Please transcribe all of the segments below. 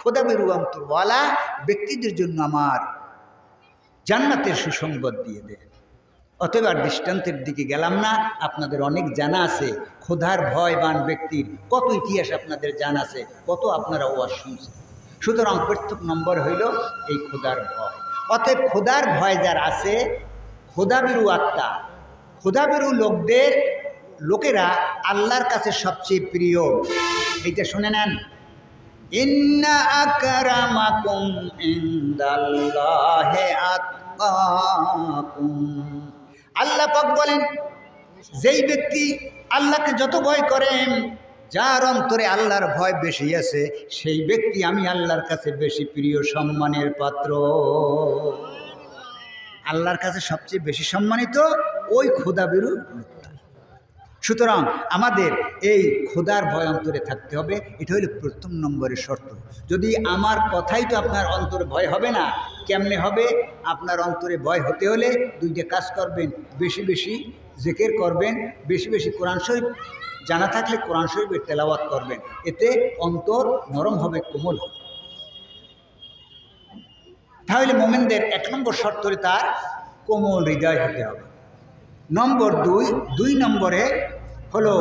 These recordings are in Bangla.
খোদা মেরু অন্তরওয়ালা ব্যক্তিদের জন্য আমার জান্নাতের সুসংবাদ দিয়ে দেন। অতএব আর দৃষ্টান্তের দিকে গেলাম না, আপনাদের অনেক জানা আছে ক্ষোধার ভয়বান ব্যক্তির কত ইতিহাস আপনাদের জানা আছে, কত আপনারা ওয়াজ শুনছেন। সুতরাং প্রত্যেক নম্বর হইল এই ক্ষোধার ভয়। অতএব ক্ষোধার ভয় যার আছে ক্ষোধাবিরু আত্মা ক্ষোধাবিরু লোকদের, লোকেরা আল্লাহর কাছে সবচেয়ে প্রিয়। এইটা শুনে নেন। ইন্না আল্লাহ পাক বলেন, যেই ব্যক্তি আল্লাহকে যত ভয় করেন যার অন্তরে আল্লাহর ভয় বেশি আছে, সেই ব্যক্তি আমি আল্লাহর কাছে বেশি প্রিয় সম্মানের পাত্র। আল্লাহর কাছে সবচেয়ে বেশি সম্মানিত ওই খোদাবিরু সুতরাং আমাদের এই খোদার ভয় অন্তরে থাকতে হবে, এটা হলো প্রথম নম্বরের শর্ত। যদি আমার কথাই তো আপনার অন্তরে ভয় হবে না, কেমনে হবে? আপনার অন্তরে ভয় হতে হলে দুইটা কাজ করবেন, বেশি বেশি জেকের করবেন, বেশি বেশি কোরআন শরীফ জানা থাকলে কোরআন শরীফের তেলাওয়াত করবেন, এতে অন্তর নরম হবে, কোমল হবে। তাহলে মোমেনদের এক নম্বর শর্ত হলে তার কোমল হৃদয় হতে হবে। নম্বর দুই দুই নম্বরে হলো,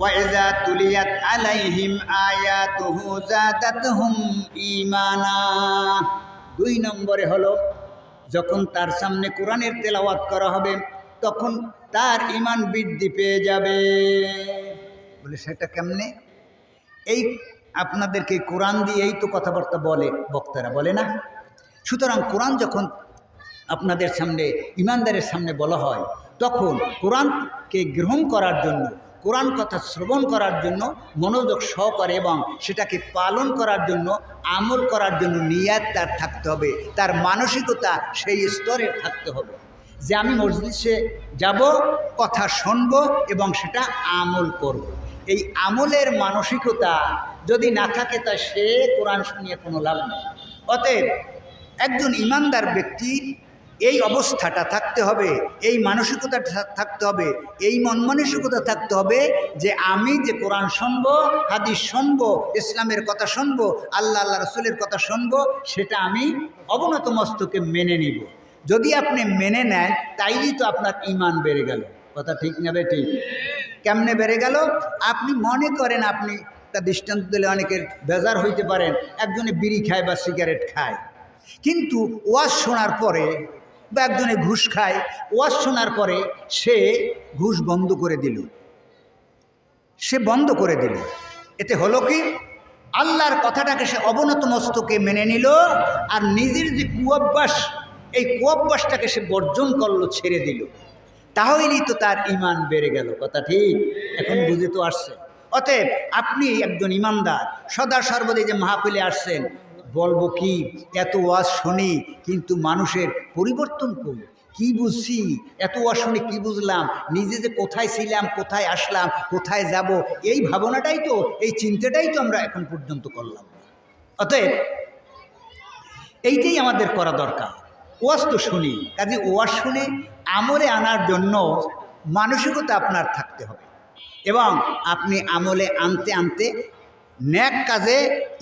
ওয়াইজা তুলিয়াত আলাইহিম আয়াতুহু জাদাতহুম ঈমানা। দুই নম্বরে হলো, যখন তার সামনে কোরআনের তেলাওয়াত করা হবে, তখন তার ইমান বৃদ্ধি পেয়ে যাবে। বলে, সেটা কেমনে? এই আপনাদেরকে কোরআন দিয়েই তো কথাবার্তা বলে, বক্তারা বলে না। সুতরাং কোরআন যখন আপনাদের সামনে, ইমানদারের সামনে বলা হয়, তখন কোরআনকে গ্রহণ করার জন্য কোরআন কথা শ্রবণ করার জন্য, মনোযোগ সহকারে এবং সেটাকে পালন করার জন্য, আমল করার জন্য নিয়াত তার থাকতে হবে। তার মানসিকতা সেই স্তরের থাকতে হবে। যে আমি মসজিদে যাব, কথা শুনব এবং সেটা আমল করব। এই আমলের মানসিকতা যদি না থাকে, তা সে কোরআন শুনিয়ে কোনো লাভ নেই। অতএব একজন ইমানদার ব্যক্তির এই অবস্থাটা থাকতে হবে, এই মানসিকতা থাকতে হবে, এই মন মানসিকতা থাকতে হবে যে আমি যে কোরআন শুনব, হাদিস শুনব, ইসলামের কথা শুনব, আল্লাহ আল্লাহ রসুলের কথা শুনব, সেটা আমি অবনত মস্তকে মেনে নিব। যদি আপনি মেনে নেন, তাইলেই তো আপনার ইমান বেড়ে গেল। কথা ঠিক নেবে ঠিক? কেমনে বেড়ে গেল? আপনি মনে করেন আপনি তা দৃষ্টান্ত দিলে অনেকের বেজার হইতে পারেন, একজনে বিড়ি খায় বা সিগারেট খায়। কিন্তু ওয়াজ শোনার পরে বা একজনে ঘুষ খায়, ওয়াজ শোনার পরে সে ঘুষ বন্ধ করে দিল। সে বন্ধ করে দিল। এতে হলো কি? আল্লাহর কথাটাকে সে অবনত মস্তকে মেনে নিল আর নিজের যে কুঅভ্যাস এই কুঅভ্যাসটাকে সে বর্জন করল, ছেড়ে দিল। তাহলেই তো তার ইমান বেড়ে গেল। কথা ঠিক? এখন বুঝে তো আসছে। অতএব আপনি একজন ইমানদার সদা সর্বদাই যে মাহফিলে আসছেন বলব কি, এত ওয়াজ শুনি, কিন্তু মানুষের পরিবর্তন করি কি বুঝছি? এত শুনে কী বুঝলাম? নিজে যে কোথায় ছিলাম, কোথায় আসলাম, কোথায় যাব, এই ভাবনাটাই তো, এই চিন্তাটাই তো আমরা এখন পর্যন্ত করলাম। অতএব, এইটাই আমাদের করা দরকার। ওয়াজ তো শুনি, কাজে ওয়াজ শুনে আমলে আনার জন্য মানসিকতা আপনার থাকতে হবে। এবং আপনি আমলে আনতে আনতে ন্যাক কাজে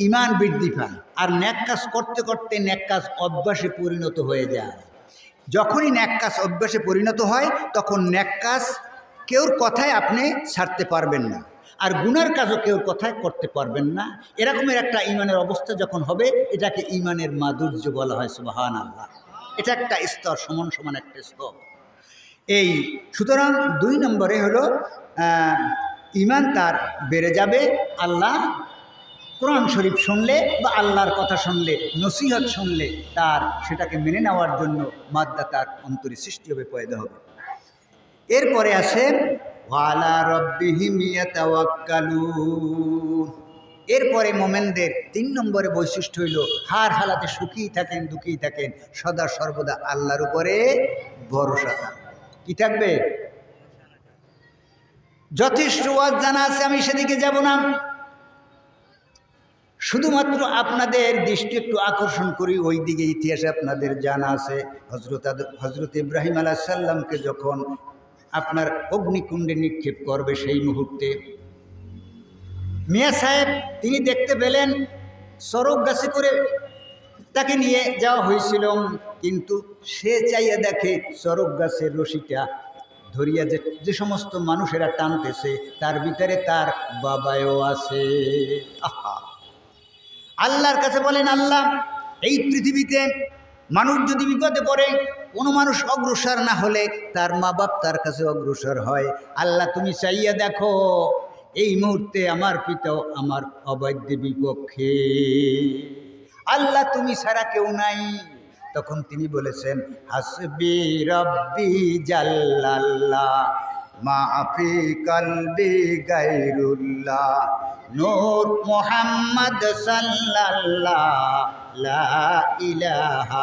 ইমান বৃদ্ধি পায়। আর ন্যাক কাজ করতে করতে ন্যাক কাজ অভ্যাসে পরিণত হয়ে যায়। যখনই ন্যাক কাজ অভ্যাসে পরিণত হয়, তখন ন্যাক কাজ কেউর কথায় আপনি ছাড়তে পারবেন না। আর গুনার কাজও কেউর কথায় করতে পারবেন না। এরকমের একটা ইমানের অবস্থা যখন হবে, এটাকে ইমানের মাধুর্য বলা হয় সুবাহান আল্লাহ এটা একটা স্তর, সমান সমান একটা স্তর। এই, সুতরাং দুই নম্বরে হলো ইমান তার বেড়ে যাবে, আল্লাহ কোরআন শরীফ শুনলে বা আল্লাহর কথা শুনলে, নসিহত শুনলে, তার সেটাকে মেনে নেওয়ার জন্য মাদ্দা তার অন্তরে সৃষ্টি হবে, পয়দা হবে। এরপরে আছে এরপরে মোমেনদের তিন নম্বরে বৈশিষ্ট্য হইল, হার হালাতে সুখী থাকেন দুঃখী থাকেন, সদা সর্বদা আল্লাহর উপরে ভরসা। কি থাকবে? যথেষ্ট ওয়াজ জানা আছে, আমি সেদিকে যাব না। শুধুমাত্র আপনাদের দৃষ্টি একটু আকর্ষণ করি ওই দিকে ইতিহাসে আপনাদের জানা আছে হজরত হজরত ইব্রাহিম আলাহ সাল্লামকে যখন আপনার অগ্নিকুণ্ডে নিক্ষেপ করবে সেই মুহূর্তে, মিয়া সাহেব তিনি দেখতে পেলেন, সড়ক গাছে করে তাকে নিয়ে যাওয়া হয়েছিল, কিন্তু সে চাইয়া দেখে সড়ক গাছের রশিটা ধরিয়া যে যে সমস্ত মানুষেরা টানতেছে, তার ভিতরে তার বাবাও আছে। আহা! আল্লাহর কাছে বলেন, আল্লাহ, এই পৃথিবীতে মানুষ যদি বিপদে পড়ে, কোনো মানুষ অগ্রসর না হলে তার মা বাপ তার কাছে অগ্রসর হয়। আল্লাহ, তুমি চাইয়া দেখো, এই মুহূর্তে আমার পিতাও আমার অবাধ্য বিপক্ষে। আল্লাহ, তুমি ছাড়া কেউ নাই। তখন তিনি বলেছেন, হাসবি রব্বি জাল্লাল্লাহ। মাফি কলবি গাইরুল্লাহ নূর মোহাম্মদ সাল্লাল্লাহ। ইলাহা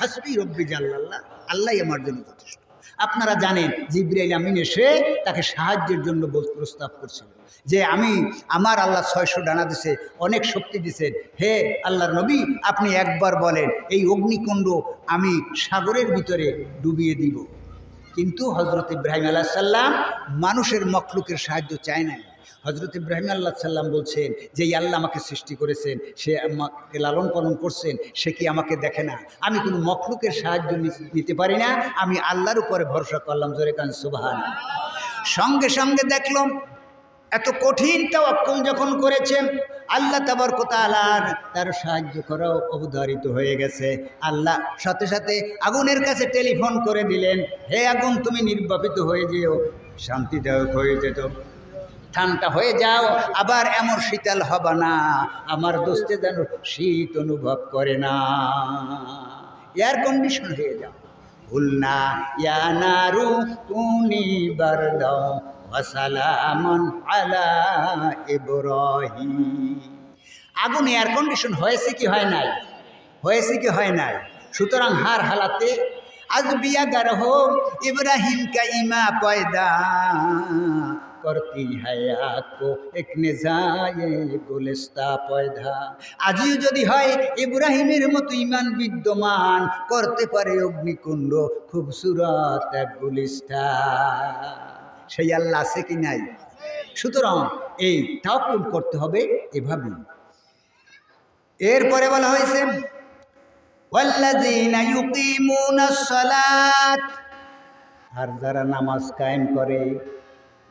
হাসবি রব্বি জাল্লাল্লাহ। আল্লাহই আমার জন্য যথেষ্ট। আপনারা জানেন, জিব্রাইল আমিন এসে তাকে সাহায্যের জন্য প্রস্তাব করছিল। যে আমি, আমার আল্লাহ ছয়শো ডানা দিছে, অনেক শক্তি দিছেন। হে আল্লাহর নবী, আপনি একবার বলেন, এই অগ্নিকুণ্ড আমি সাগরের ভিতরে ডুবিয়ে দিব। কিন্তু হজরত ইব্রাহিম আল্লাহ সাল্লাম মানুষের মখলুকের সাহায্য চায় নাই। হজরত ইব্রাহিম আল্লাহ সাল্লাম বলছেন যে আল্লাহ আমাকে সৃষ্টি করেছেন, সে আমাকে লালন পালন করছেন, সে কি আমাকে দেখে না? আমি কোনো মখলুকের সাহায্য নিতে পারি না। আমি আল্লাহর উপরে ভরসা করলাম। জোরে কান সুবাহান সঙ্গে সঙ্গে দেখলাম, এত কঠিন তাওয়াক্কুল যখন করেছেন আল্লাহ তাবার কোতালার তার সাহায্য করাও অবধারিত হয়ে গেছে। আল্লাহ সাথে সাথে আগুনের কাছে টেলিফোন করে দিলেন, হে আগুন, তুমি নির্বাপিত হয়ে যেও, শান্তিদায়ক হয়ে যেত। ঠান্ডা হয়ে যাও, আবার এমন শীতল হবে না, আমার দোস্তে যেন শীত অনুভব করে না। এয়ার কন্ডিশন হয়ে যাও। ভুলনা ইয়া নারু কুনি বারদাও ওয়াসালামন আলা ইব্রাহিম। আগুন এয়ার কন্ডিশন হয়েছে কি হয় নাই? হয়েছে কি হয় নাই? সুতরাং হার হালাতে, আজ বিয়া গার হো ইব্রাহিম কা ইমা পয়দা করতি হায়া কো এক নেজায়ে গুলিস্তা পয়দা। আজিও যদি হয়, ইব্রাহিমের মতো ইমান বিদ্যমান, করতে পারে অগ্নিকুণ্ড খুব সুরত এক গুলিস্তা। সেই আল্লাহ আছে কি নাই? সুতরাং এই তাওকুল করতে হবে এভাবেই। এরপরে বলা হয়েছে আর যারা নামাজ কায়েম করে,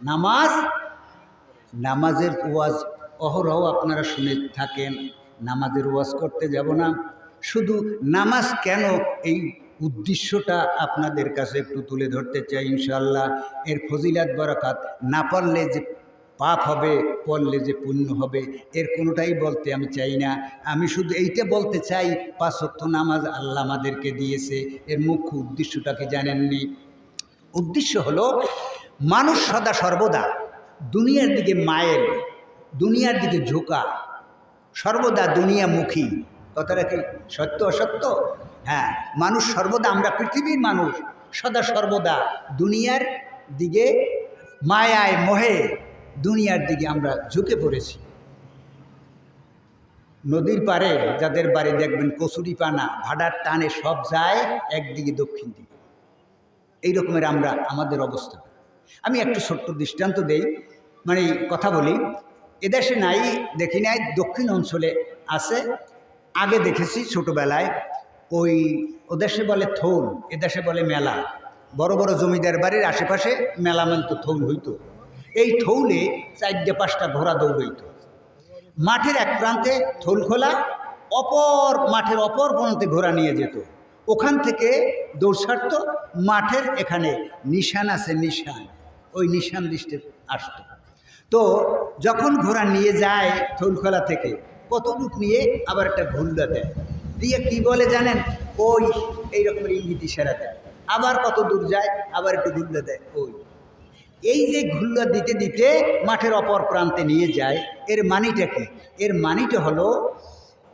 নামাজ, নামাজের ওয়াজ অহরহ আপনারা শুনে থাকেন, নামাজের ওয়াজ করতে যাব না। শুধু নামাজ কেন এই উদ্দেশ্যটা আপনাদের কাছে একটু তুলে ধরতে চাই ইনশাল্লাহ এর ফজিলাত, বরাকাত না পারলে যে পাপ হবে, পড়লে যে পুণ্য হবে, এর কোনোটাই বলতে আমি চাই না। আমি শুধু এইটা বলতে চাই পাঁচত্ব নামাজ আল্লাহ আমাদেরকে দিয়েছে। এর মুখ্য উদ্দেশ্যটা কি জানেননি? উদ্দেশ্য হলো, মানুষ সদা সর্বদা দুনিয়ার দিকে মায়ের, দুনিয়ার দিকে ঝোঁকা, সর্বদা দুনিয়ামুখী। কথাটা কি সত্য অসত্য? হ্যাঁ মানুষ সর্বদা, আমরা পৃথিবীর মানুষ, সদা সর্বদা দুনিয়ার দিকে, মায়ায় মোহে, দুনিয়ার দিকে আমরা ঝুঁকে পড়েছি। নদীর পারে যাদের বাড়ি দেখবেন কচুরি পানা ভাড়ার টানে সব যায় একদিকে দক্ষিণ দিকে। এই রকমের আমরা, আমাদের অবস্থা। আমি একটু ছোট্ট দৃষ্টান্ত দেই মানে কথা বলি এদেশে নাই, দেখি নাই, দক্ষিণ অঞ্চলে আছে আগে দেখেছি ছোটোবেলায় ওই ওদেশে বলে থৌল এদেশে বলে মেলা। বড় বড় জমিদার বাড়ির আশেপাশে মেলা মেলতো থৌল হইতো। এই থৌলে চারটে পাঁচটা ঘোড়া দৌড়ইতো। মাঠের এক প্রান্তে থৌল খোলা, অপর মাঠের অপর প্রান্তে ঘোড়া নিয়ে যেত। ওখান থেকে দৌড় ছাড়তো, মাঠের এখানে নিশান আছে নিশান, ওই নিশান দৃষ্টে আসতো। তো যখন ঘোড়া নিয়ে যায় থৌলখোলা থেকে কতটুক নিয়ে আবার একটা ঘুল্লা দেয়। দিয়ে কি বলে জানেন? ওই এই রকমের ইঙ্গিত ইশারা দেয়। আবার কত দূর যায়? আবার একটু ঘুল্লা দেয়। ওই। এই যে ঘুল্লা দিতে দিতে মাঠের অপর প্রান্তে নিয়ে যায়, এর মানিটা কি? এর মানিটা হলো,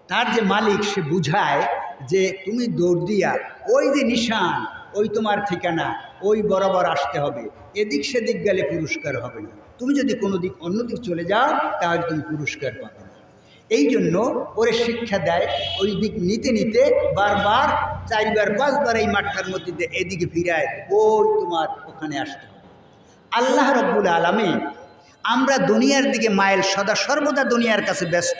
তার যে মালিক সে বুঝায় যে তুমি দৌড় দিয়া, ওই যে নিশান, ওই তোমার ঠিকানা, ওই বরাবর আসতে হবে। এদিক সেদিক গেলে পুরস্কার হবে না। তুমি যদি কোনো দিক অন্য দিক চলে যাও, তাহলে তুমি পুরস্কার পাবে। এই জন্য ওরে শিক্ষা দেয় ওই দিক নিতে নিতে বারবার, চারবার, পাঁচবার এই মাঠটার মধ্যে এদিকে ফিরায়, ওই তোমার ওখানে আসতে আল্লাহ রব্বুল আলমী আমরা দুনিয়ার দিকে মাইল সদা সর্বদা দুনিয়ার কাছে ব্যস্ত।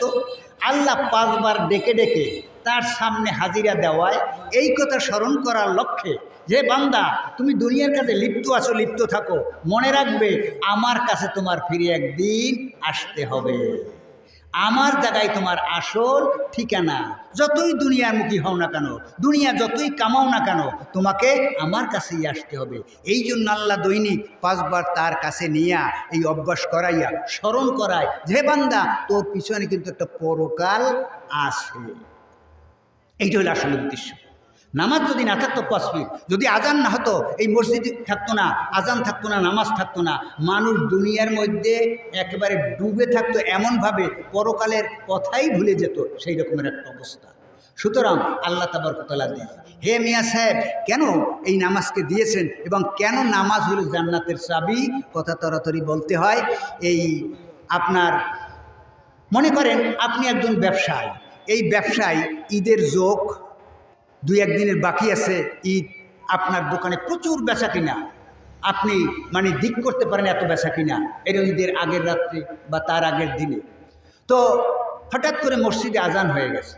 আল্লাহ পাঁচবার ডেকে ডেকে তার সামনে হাজিরা দেওয়ায় এই কথা স্মরণ করার লক্ষ্যে যে বান্দা, তুমি দুনিয়ার কাছে লিপ্ত আছো, লিপ্ত থাকো। মনে রাখবে আমার কাছে তোমার ফিরে একদিন আসতে হবে। আমার জায়গায় তোমার আসল ঠিকানা। যতই দুনিয়ার মুখী হও না কেন, দুনিয়া যতই কামাও না কেন, তোমাকে আমার কাছেই আসতে হবে। এই জন্য আল্লাহ দৈনিক পাঁচবার তার কাছে নিয়া এই অভ্যাস করাইয়া, স্মরণ করায় যে, বান্দা, তোর পিছনে কিন্তু একটা পরকাল আসে এইটা হলো আসল উদ্দেশ্য। নামাজ যদি না থাকতো কসমিক যদি আজান না হতো, এই মসজিদ থাকতো না আজান থাকতো না, নামাজ থাকতো না, মানুষ দুনিয়ার মধ্যে একেবারে ডুবে থাকতো এমনভাবে পরকালের কথাই ভুলে যেত, সেই রকমের একটা অবস্থা। সুতরাং আল্লাহ তাবরকতলা দেয়, হে মিয়া সাহেব, কেন এই নামাজকে দিয়েছেন এবং কেন নামাজ হলো জান্নাতের চাবি? কথা তরাতরি বলতে হয়। এই আপনার, মনে করেন আপনি একজন ব্যবসায়ী, এই ব্যবসায় ঈদের যোগ দুই একদিনের বাকি আছে, ঈদ, আপনার দোকানে প্রচুর বেচা কিনা। আপনি মানে দিক করতে পারেন এত বেচা কিনা। এটা ঈদের আগের রাত্রে বা তার আগের দিনে। তো হঠাৎ করে মসজিদে আজান হয়ে গেছে।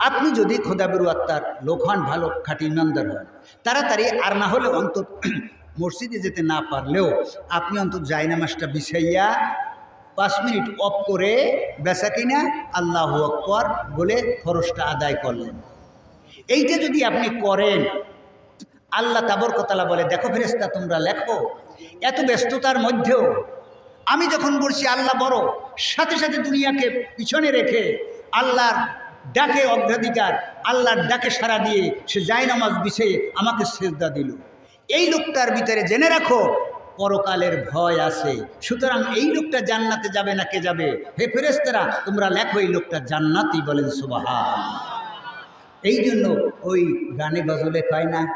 আপনি যদি খোদাবেরু আত্মার লোক হন ভালো, খাঁটি ইমানদার হন, তাড়াতাড়ি আর না হলে অন্তত মসজিদে যেতে না পারলেও আপনি অন্তত জায়নামাজটা বিছাইয়া পাঁচ মিনিট অফ করে বেচা কিনা, আল্লাহ আকবর বলে ফরসটা আদায় করলেন। এইটা যদি আপনি করেন, আল্লাহ তাবরকতালা বলে, দেখো ফেরেস্তা তোমরা লেখো, এত ব্যস্ততার মধ্যেও আমি যখন বলছি, আল্লাহ বড় সাথে সাথে দুনিয়াকে পিছনে রেখে আল্লাহর ডাকে অগ্রাধিকার, আল্লাহর ডাকে সারা দিয়ে সে জায়নামাজ বিছে আমাকে সেজদা দিল। এই লোকটার ভিতরে জেনে রাখো, পরকালের ভয় আছে। সুতরাং এই লোকটা জান্নাতে যাবে না কে যাবে? হে ফেরেস্তারা তোমরা লেখো এই লোকটা জান্নাতই বলেন সুবাহা এই জন্য ওই গানে গজলে কয় না।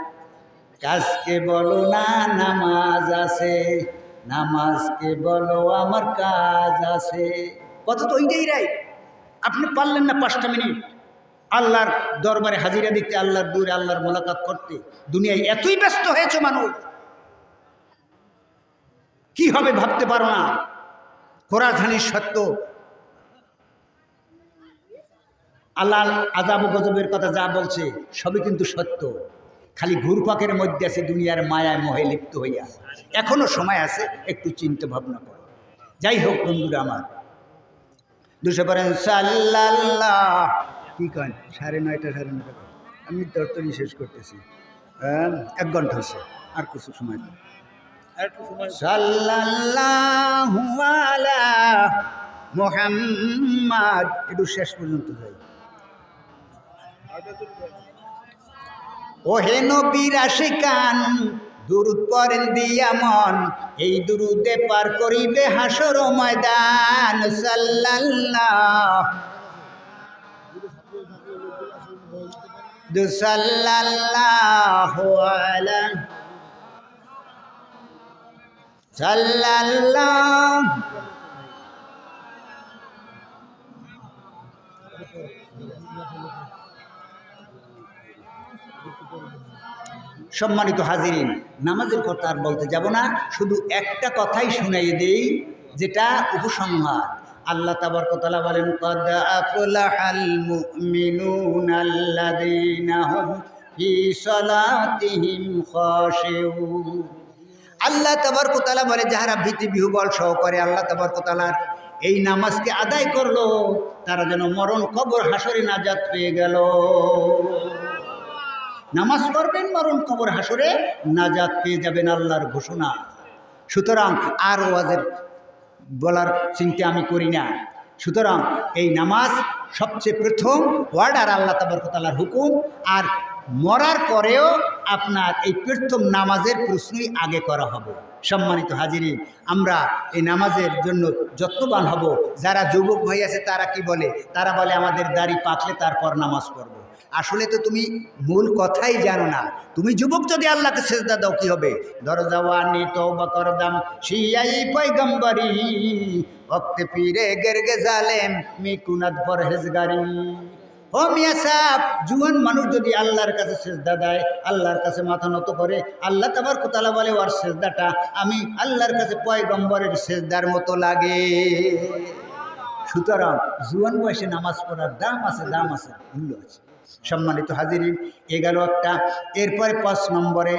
কাজকে বলো না, নামাজ আছে। নামাজকে বলো, আমার কাজ আছে। কত তো ওইটাই রাই আপনি পারলেন না পাঁচটা মিনিট। আল্লাহর দরবারে হাজিরা দিতে, আল্লাহর দূরে আল্লাহর মোলাকাত করতে। দুনিয়ায় এতই ব্যস্ত হয়েছে মানুষ। কি হবে ভাবতে পারো না। খোরাঝানির সত্য আল্লাহ আজাব গজবের কথা যা বলছে সবই কিন্তু সত্য। খালি ঘুরপাকের মধ্যে আছে দুনিয়ার মায়ায় মহে লিপ্ত হইয়া। এখনও সময় আছে একটু চিন্তা ভাবনা করো। যাই হোক বন্ধুরা আমার দুশো পারেন সাল্লাল্লাহ। কি কন? সাড়ে নয়টা সাড়ে নয়টা আমি তরতরি শেষ করতেছি। হ্যাঁ, এক ঘণ্টা হয়েছে আর কিছু সময় সাল্লাল্লাহু আলা মোহাম্মদ। একটু শেষ পর্যন্ত যাই। ওহে নবীর আশিকান দুরুদ পরেন দিয়া মন। এই দুরুদে পার করিবে হাসর ময়দান, সাল্লাল্লাহ। সাল্লাল্লাহু। সম্মানিত হাজিরিন, নামাজের কথা আর বলতে যাব না, শুধু একটা কথাই শুনাইয়ে দেই, যেটা উপসংহার। আল্লাহ তাবারকতালা বলেন, কদ আফলাহাল খাশিউন। আল্লাহ বলে, যাহারা ভীতি বিহুবল সহকারে আল্লাহ তাবারকতালার এই নামাজকে আদায় করল, তারা যেন মরণ কবর হাসরে নাজাত পেয়ে গেল। নামাজ পড়বেন, মরণ কবর হাসরে নাজাত পেয়ে যাবেন আল্লাহর ঘোষণা। সুতরাং আর ওয়াজের বলার চিন্তা আমি করি না। সুতরাং এই নামাজ সবচেয়ে প্রথম ওয়ার্ডার আল্লাহ তাবরকতালার হুকুম। আর মরার পরেও আপনার এই প্রথম নামাজের প্রশ্নই আগে করা হবে। সম্মানিত হাজিরি আমরা এই নামাজের জন্য যত্নবান হব। যারা যুবক ভাই আছে তারা কি বলে? তারা বলে, আমাদের দাড়ি পাকলে তারপর নামাজ পড়ব। আসলে তো তুমি মূল কথাই জানো না। তুমি যুবক যদি আল্লাহকে সেজদা দাও, কি হবে? দরজাওয়ানি তওবা করদাম শিয়াই পয়গম্বরি গেরগে জালেম ও মিয়া জুয়ান মানুষ যদি আল্লাহর কাছে সেজদা দেয়, আল্লাহর কাছে মাথা নত করে, আল্লাহ তাবার কোতালা বলে, ওর সেজদাটা আমি আল্লাহর কাছে পয়গম্বরের সেজদার মতো লাগে। সুতরাং জুয়ান বয়সে নামাজ পড়ার দাম আছে দাম আছে, মূল্য আছে। সম্মানিত হাজিরি এ গেল একটা। এরপরে পাঁচ নম্বরে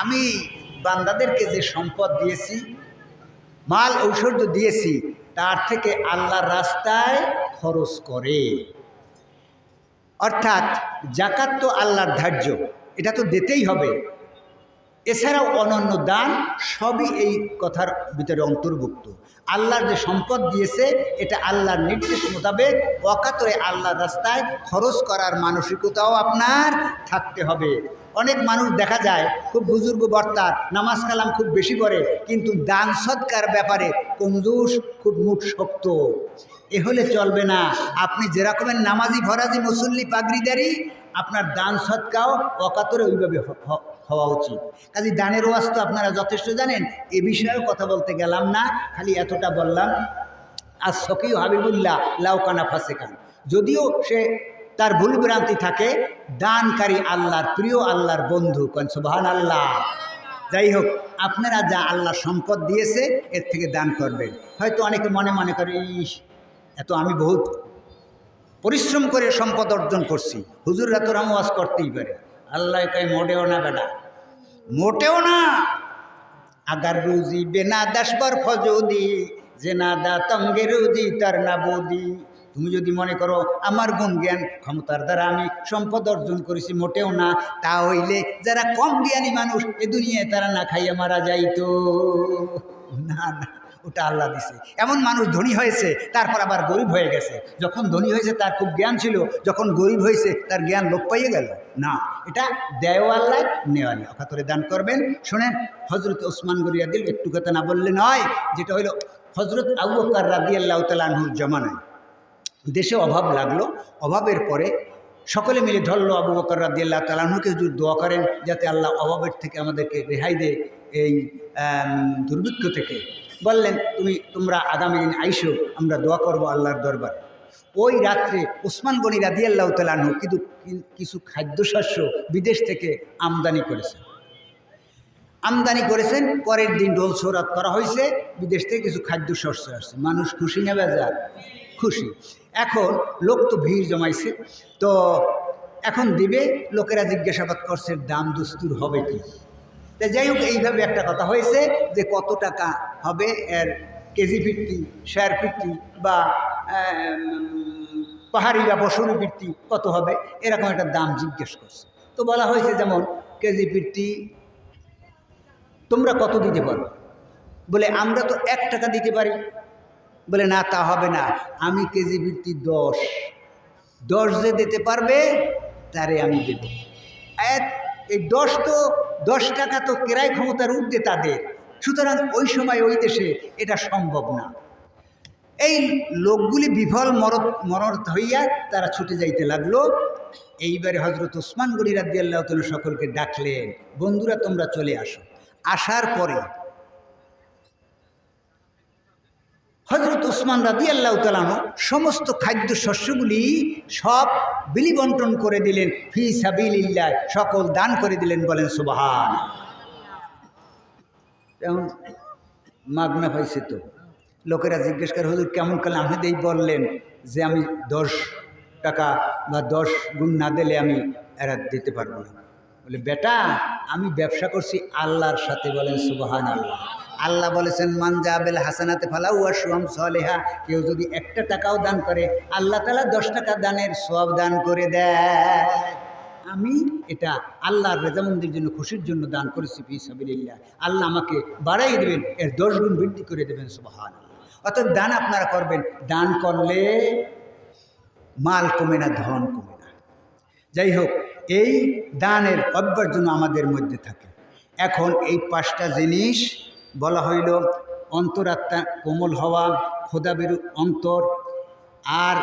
আমি বান্দাদেরকে যে সম্পদ দিয়েছি, মাল ঔষধ দিয়েছি, তার থেকে আল্লাহর রাস্তায় খরচ করে। অর্থাৎ জাকাত তো আল্লাহর ধার্য, এটা তো দিতেই হবে। এছাড়াও অনন্য দান সবই এই কথার ভিতরে অন্তর্ভুক্ত। আল্লাহর যে সম্পদ দিয়েছে, এটা আল্লাহর নির্দেশ মোতাবেক অকাতরে আল্লাহর রাস্তায় খরচ করার মানসিকতাও আপনার থাকতে হবে। অনেক মানুষ দেখা যায়, খুব বুজুর্গ বর্তার নামাজ কালাম খুব বেশি করে কিন্তু দান সৎকার ব্যাপারে কঞ্জুস খুব মুখ শক্ত। এ হলে চলবে না। আপনি যেরকমের নামাজি ভরাজি মুসল্লি, পাগড়িদারি, আপনার দান সৎকাও অকাতরে ওইভাবে হওয়া উচিত। কাজে দানের ওয়াজ তো আপনারা যথেষ্ট জানেন, এ বিষয়েও কথা বলতে গেলাম না, খালি এতটা বললাম। আর সকিও হাবিবুল্লাহ লাউকানা ফাসেকান। যদিও সে তার ভুল ভ্রান্তি থাকে, দানকারী আল্লাহর প্রিয় আল্লাহর বন্ধু কনসবাহান আল্লাহ যাই হোক, আপনারা যা আল্লাহ সম্পদ দিয়েছে, এর থেকে দান করবেন। হয়তো অনেকে মনে মনে করে, ইস, এত আমি বহুত পরিশ্রম করে সম্পদ অর্জন করছি। হুজুররা তো রামওয়াজ করতেই পারে। আল্লাহ কাই মোটেও না বেটা। মোটেও না। আগার রুজি বেনা দাসবার ফজদি যে না দা তঙ্গে রুজি তার না বৌদি তুমি যদি মনে করো আমার গুণ জ্ঞান ক্ষমতার দ্বারা আমি সম্পদ অর্জন করেছি, মোটেও না, তা হইলে যারা কম জ্ঞানী মানুষ এ দুনিয়ায় তারা না খাইয়া মারা যাইতো। না না, ওটা আল্লাহ দিছে। এমন মানুষ ধনী হয়েছে, তারপর আবার গরিব হয়ে গেছে। যখন ধনী হয়েছে, তার খুব জ্ঞান ছিল, যখন গরিব হয়েছে, তার জ্ঞান লোপ পাইয়ে গেল। না, এটা দেয় আল্লাহ নেওয়া আল্লাহ অকাতরে দান করবেন। শোনেন হজরত ওসমান গরিয়া দিল একটু কথা না বললে নয়, যেটা হলো হজরত আবু বকর রাদি আল্লাহ তালাহুর জমানায়। দেশে অভাব লাগল। অভাবের পরে সকলে মিলে ধরলো আবু বকর রাদি আল্লাহ তালাহুকে হুজুর, দোয়া করেন যাতে আল্লাহ অভাবের থেকে আমাদেরকে রেহাই দে এই দুর্ভিক্ষ থেকে। বললেন, তুমি তোমরা আগামী দিন আইসো, আমরা দোয়া করব আল্লাহর দরবারে। ওই রাত্রে ওসমান গনি রাদি আল্লাহ তালাহু কিন্তু কিছু খাদ্যশস্য বিদেশ থেকে আমদানি করেছেন। আমদানি করেছেন, পরের দিন ডোল সৌরাত করা হয়েছে, বিদেশ থেকে কিছু খাদ্যশস্য আসছে। মানুষ খুশি নেবে যার খুশি। এখন লোক তো ভিড় জমাইছে, তো এখন দিবে, লোকেরা জিজ্ঞাসাবাদ করছে, দাম দুস্তুর হবে কি? তা যাই হোক, এইভাবে একটা কথা হয়েছে যে কত টাকা হবে এর কেজি ভিত্তি শেয়ার ভিত্তি বা পাহাড়ি বা বসুরি ভিত্তি কত হবে? এরকম একটা দাম জিজ্ঞেস করছে। তো বলা হয়েছে যেমন, কেজি বৃত্তি তোমরা কত দিতে পারো? বলে, আমরা তো এক টাকা দিতে পারি। বলে, না, তা হবে না। আমি কেজি বৃত্তি দশ। দশ যে দিতে পারবে, তারে আমি দেব। এক, এই দশ তো, দশ টাকা তো ক্রয় ক্ষমতার ঊর্ধ্বে তাদের। সুতরাং ওই সময় ওই দেশে এটা সম্ভব না। এই লোকগুলি বিফল মরত মরত হইয়া তারা ছুটে যাইতে লাগল। এইবারে হজরত ওসমান গনি রাদ্দি আল্লাহ সকলকে ডাকলেন, বন্ধুরা, তোমরা চলে আসো। আসার পরে হজরত ওসমান রাদি আল্লাহ তালানো সমস্ত খাদ্য শস্যগুলি সব বিলি বন্টন করে দিলেন, ফি সাবিল্লাহ সকল দান করে দিলেন, বলেন যেমন মাগনা পাইছে তো। লোকেরা জিজ্ঞেস করে, হুজুর, কেমন কালে আহমেদেই বললেন যে, আমি দশ টাকা বা দশ গুণ না দিলে আমি এরা দিতে পারব না। বলে, বেটা, আমি ব্যবসা করছি আল্লাহর সাথে। বলেন সুবাহান আল্লাহ আল্লাহ বলেছেন মানজাবেল হাসানাতে ফালা উয়া সোয়াম সলেহা। কেউ যদি একটা টাকাও দান করে, আল্লাহ তালা দশ টাকা দানের সব দান করে দেয়। আমি এটা আল্লাহর রেজামন্দির জন্য, খুশির জন্য দান করেছি, ফি সাবিলিল্লাহ। আল্লাহ আমাকে বাড়াই দেবেন, এর দশ গুণ বৃদ্ধি করে দেবেন সুবাহান অর্থাৎ দান আপনারা করবেন। দান করলে মাল কমে না, ধন কমে না। যাই হোক, এই দানের অভ্যাস যেন আমাদের মধ্যে থাকে। এখন এই পাঁচটা জিনিস বলা হইল, অন্তরাত্মা কোমল হওয়া, খোদাবের অন্তর, আর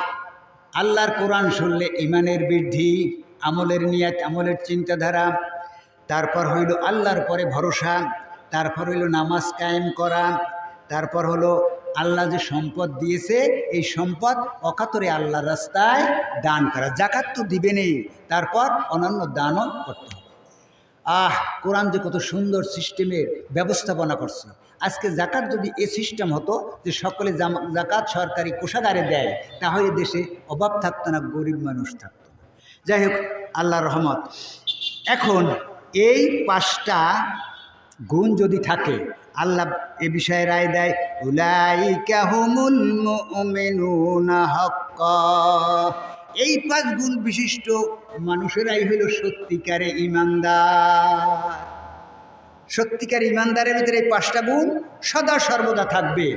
আল্লাহর কোরআন শুনলে ইমানের বৃদ্ধি, আমলের নিয়াত, আমলের চিন্তাধারা, তারপর হইল আল্লাহর পরে ভরসা, তারপর হইল নামাজ কায়েম করা, তারপর হলো আল্লাহ যে সম্পদ দিয়েছে, এই সম্পদ অকাতরে আল্লাহর রাস্তায় দান করা। জাকাত তো দিবে নেই তারপর অন্যান্য দানও করতে হবে। আহ, কোরআন যে কত সুন্দর সিস্টেমের ব্যবস্থাপনা করছে। আজকে জাকাত যদি এ সিস্টেম হতো যে সকলে জাকাত সরকারি কোষাগারে দেয়, তাহলে দেশে অভাব থাকতো না, গরিব মানুষ থাকতো যাই হোক আল্লাহ রহমত। এখন এই পাঁচটা গুণ যদি থাকে আল্লাহ এ বিষয়ে রায় দেয়, উলাইকা হুমুল মুমিনুনা হাক্কা। এই পাঁচ গুণ বিশিষ্ট মানুষেরাই হইল সত্যিকারে ইমানদার। সত্যিকার ইমানদারের ভিতরে এই পাঁচটা গুণ সদা সর্বদা থাকবে।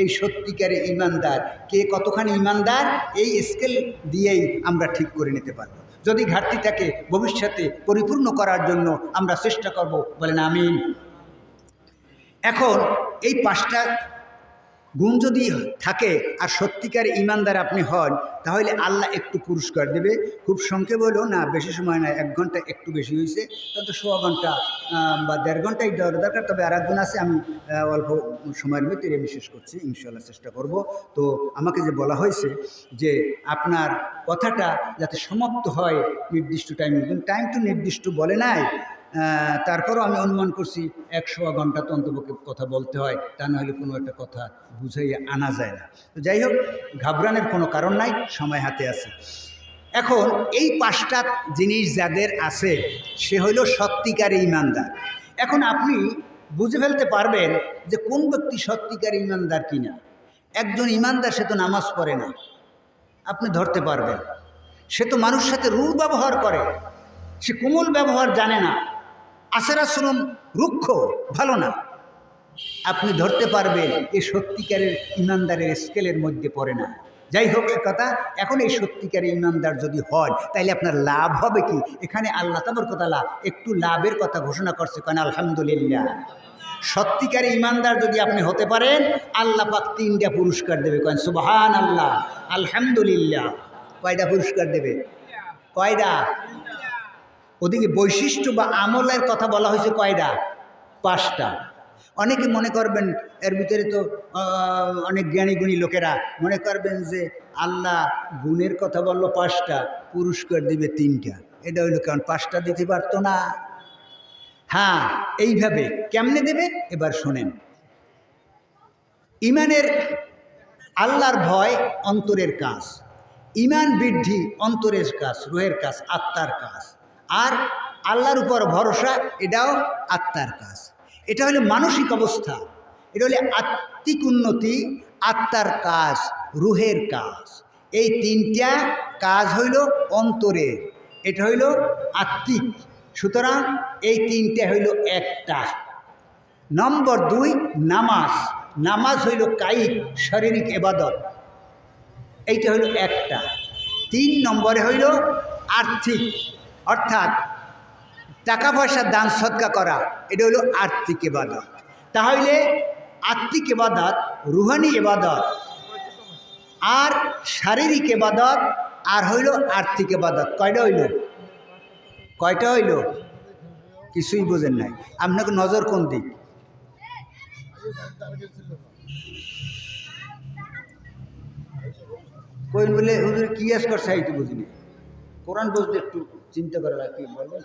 এই সত্যিকারে ইমানদার, কে কতখানি ইমানদার, এই স্কেল দিয়েই আমরা ঠিক করে নিতে পারব। যদি ঘাটতি থাকে, ভবিষ্যতে পরিপূর্ণ করার জন্য আমরা চেষ্টা করব। বলেন আমিন। এখন এই পাঁচটা গুণ যদি থাকে আর সত্যিকার ইমানদার আপনি হন, তাহলে আল্লাহ একটু পুরস্কার দেবে। খুব সংক্ষেপ হলো না, বেশি সময় না এক ঘণ্টা একটু বেশি হয়েছে। তত সোয়া ঘণ্টা বা দেড় ঘন্টাই দেওয়ার দরকার। তবে আর একজন আছে, আমি অল্প সময়ের ভিতরে বিশেষ করছি ইনশাল্লাহ চেষ্টা করব। তো আমাকে যে বলা হয়েছে যে আপনার কথাটা যাতে সমাপ্ত হয় নির্দিষ্ট টাইমে টাইম তো নির্দিষ্ট বলে নাই। তারপরও আমি অনুমান করছি একশো ঘণ্টা তো অন্তপক্ষে কথা বলতে হয়, তা না হলে কোনো একটা কথা বুঝাইয়া আনা যায় না। তো যাই হোক, ঘাবড়ানোর কোনো কারণ নাই, সময় হাতে আছে। এখন, এই পাঁচটা জিনিস যাদের আছে, সে হইল সত্যিকার ইমানদার। এখন আপনি বুঝে ফেলতে পারবেন যে কোন ব্যক্তি সত্যিকার ইমানদার কিনা। একজন ইমানদার, সে তো নামাজ পড়ে না। আপনি ধরতে পারবেন। সে তো মানুষ সাথে রূঢ় ব্যবহার করে। সে কোমল ব্যবহার জানে না। আসার আশ্রম রুক্ষ, ভালো না। আপনি ধরতে পারবেন এই সত্যিকারের ইমানদারের স্কেলের মধ্যে পড়ে না। যাই হোক সে কথা, এখন এই সত্যিকারের ইমানদার যদি হয় তাহলে আপনার লাভ হবে কি? এখানে আল্লাহ তাবর কথা লাভ একটু লাভের কথা ঘোষণা করছে কেন আলহামদুলিল্লাহ। সত্যিকারের ইমানদার যদি আপনি হতে পারেন, আল্লাহ পাক তিনটা পুরস্কার দেবে কেন সুবহান আল্লাহ আলহামদুলিল্লাহ। কয়টা পুরস্কার দেবে? কয়টা? ওদিকে বৈশিষ্ট্য বা আমলের কথা বলা হয়েছে কয়টা? পাঁচটা। অনেকে মনে করবেন এর ভিতরে তো অনেক জ্ঞানী গুণী লোকেরা মনে করবেন যে আল্লাহ গুণের কথা বলল পাঁচটা, পুরস্কার দিবে তিনটা। এটা হইল কারণ পাঁচটা দিতে পারতো না। হ্যাঁ এইভাবে কেমনে দেবে? এবার শোনেন। ইমানের আল্লাহর ভয় অন্তরের কাজ। ইমান বৃদ্ধি অন্তরের কাজ, রোহের কাজ, আত্মার কাজ। আর আল্লাহর উপর ভরসা, এটাও আত্মার কাজ। এটা হলো মানসিক অবস্থা। এটা হলো আত্মিক উন্নতি, আত্মার কাজ, রুহের কাজ। এই তিনটা কাজ হইল অন্তরের। এটা হইল আত্মিক। সুতরাং এই তিনটা হইল একটা। নম্বর দুই, নামাজ। নামাজ হইল কায়িক, শারীরিক এবাদত। এইটা হইল একটা। তিন নম্বরে হইল আর্থিক। অর্থাৎ টাকা পয়সা দান, সৎকা করা, এটা হইল আর্থিক এবাদত তাহলে আর্থিক এবাদত রুহানি এবাদত আর শারীরিক এবাদত আর হইল আর্থিক এবাদত কয়টা হইল? কয়টা হইল? কিছুই বোঝেন নাই। আপনাকে নজর কোন দিক? কই বলে, হুজুর কি আস করছে বুঝিনি। কোরআন বুঝতে একটু চিন্তা করে রাখি বলবেন